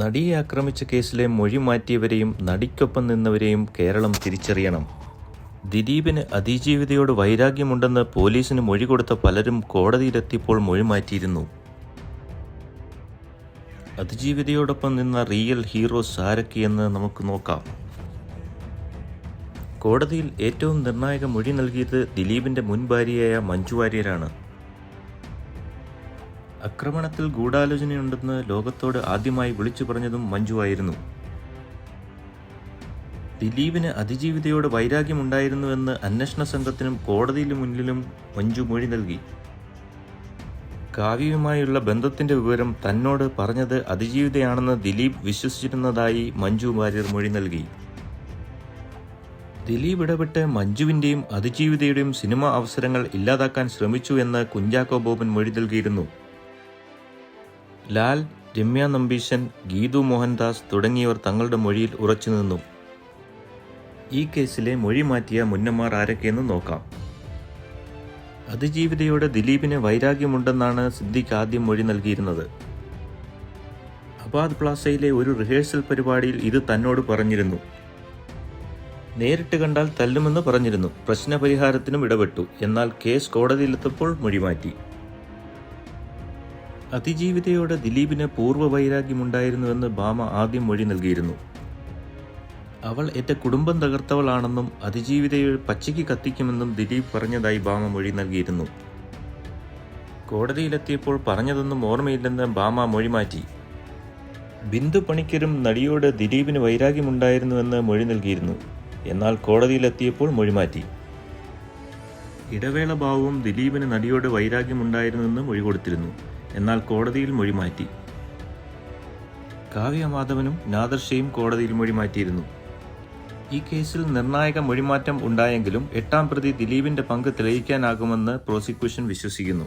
നടിയെ ആക്രമിച്ച കേസിലെ മൊഴി മാറ്റിയവരെയും നടിക്കൊപ്പം നിന്നവരെയും കേരളം തിരിച്ചറിയണം. ദിലീപിന് അതിജീവിതയോട് വൈരാഗ്യമുണ്ടെന്ന് പോലീസിന് മൊഴി കൊടുത്ത പലരും കോടതിയിലെത്തിയപ്പോൾ മൊഴി മാറ്റിയിരുന്നു. അതിജീവിതയോടൊപ്പം നിന്ന റിയൽ ഹീറോ സാരക്കി എന്ന് നമുക്ക് നോക്കാം. കോടതിയിൽ ഏറ്റവും നിർണായക മൊഴി നൽകിയത് ദിലീപിന്റെ മുൻ ഭാര്യയായ മഞ്ജു വാര്യരാണ്. ആക്രമണത്തിൽ ഗൂഢാലോചനയുണ്ടെന്ന് ലോകത്തോട് ആദ്യമായി വിളിച്ചു പറഞ്ഞതും മഞ്ജു ആയിരുന്നു ദിലീപിന് അതിജീവിതയോട് വൈരാഗ്യമുണ്ടായിരുന്നുവെന്ന് അന്വേഷണ സംഘത്തിനും കോടതിയിലും മുന്നിലും മഞ്ജു മൊഴി നൽകി. കാവ്യയുമായുള്ള ബന്ധത്തിന്റെ വിവരം തന്നോട് പറഞ്ഞത് അതിജീവിതയാണെന്ന് ദിലീപ് വിശ്വസിച്ചിരുന്നതായി മഞ്ജു വാര്യർ മൊഴി നൽകി. ദിലീപ് ഇടപെട്ട് മഞ്ജുവിന്റെയും അതിജീവിതയുടെയും സിനിമ അവസരങ്ങൾ ഇല്ലാതാക്കാൻ ശ്രമിച്ചു എന്ന് കുഞ്ചാക്കോ ബോബൻ മൊഴി നൽകിയിരുന്നു. ലാൽ രമ്യ നമ്പീശൻ ഗീതു മോഹൻദാസ് തുടങ്ങിയവർ തങ്ങളുടെ മൊഴിയിൽ ഉറച്ചുനിന്നു ഈ കേസിലെ മൊഴി മാറ്റിയ മുന്നമാർ ആരൊക്കെയെന്ന് നോക്കാം. അതിജീവിതയോട് ദിലീപിന് വൈരാഗ്യമുണ്ടെന്നാണ് സിദ്ദിഖ് ആദ്യം മൊഴി നൽകിയിരുന്നത്. അബാദ് പ്ലാസയിലെ ഒരു റിഹേഴ്സൽ പരിപാടിയിൽ ഇത് തന്നോട് പറഞ്ഞിരുന്നു. നേരിട്ട് കണ്ടാൽ തല്ലുമെന്ന് പറഞ്ഞിരുന്നു. പ്രശ്നപരിഹാരത്തിനും ഇടപെട്ടു. എന്നാൽ കേസ് കോടതിയിലെത്തപ്പോൾ മൊഴി മാറ്റി. അതിജീവിതയോട് ദിലീപിന് പൂർവ വൈരാഗ്യമുണ്ടായിരുന്നുവെന്ന് ഭാമ ആദ്യം മൊഴി നൽകിയിരുന്നു. അവൾ എന്റെ കുടുംബം തകർത്തവളാണെന്നും അതിജീവിതയെ പച്ചയ്ക്ക് കത്തിക്കുമെന്നും ദിലീപ് പറഞ്ഞതായി ഭാമ മൊഴി നൽകിയിരുന്നു. കോടതിയിലെത്തിയപ്പോൾ പറഞ്ഞതൊന്നും ഓർമ്മയില്ലെന്ന് ഭാമ മൊഴി മാറ്റി. ബിന്ദു പണിക്കരും നടിയോട് ദിലീപിന് വൈരാഗ്യമുണ്ടായിരുന്നുവെന്ന് മൊഴി നൽകിയിരുന്നു. എന്നാൽ കോടതിയിലെത്തിയപ്പോൾ മൊഴി മാറ്റി. ഇടവേള ഭാവവും ദിലീപിന് നടിയോട് വൈരാഗ്യമുണ്ടായിരുന്നുവെന്ന് മൊഴി കൊടുത്തിരുന്നു. എന്നാൽ കോടതിയിൽ മൊഴി മാറ്റി. കാവ്യ മാധവനും നാദർഷയും കോടതിയിൽ മൊഴി മാറ്റിയിരുന്നു. ഈ കേസിൽ നിർണായക മൊഴിമാറ്റം ഉണ്ടായെങ്കിലും എട്ടാം പ്രതി ദിലീപിന്റെ പങ്ക് തെളിയിക്കാനാകുമെന്ന് പ്രോസിക്യൂഷൻ വിശ്വസിക്കുന്നു.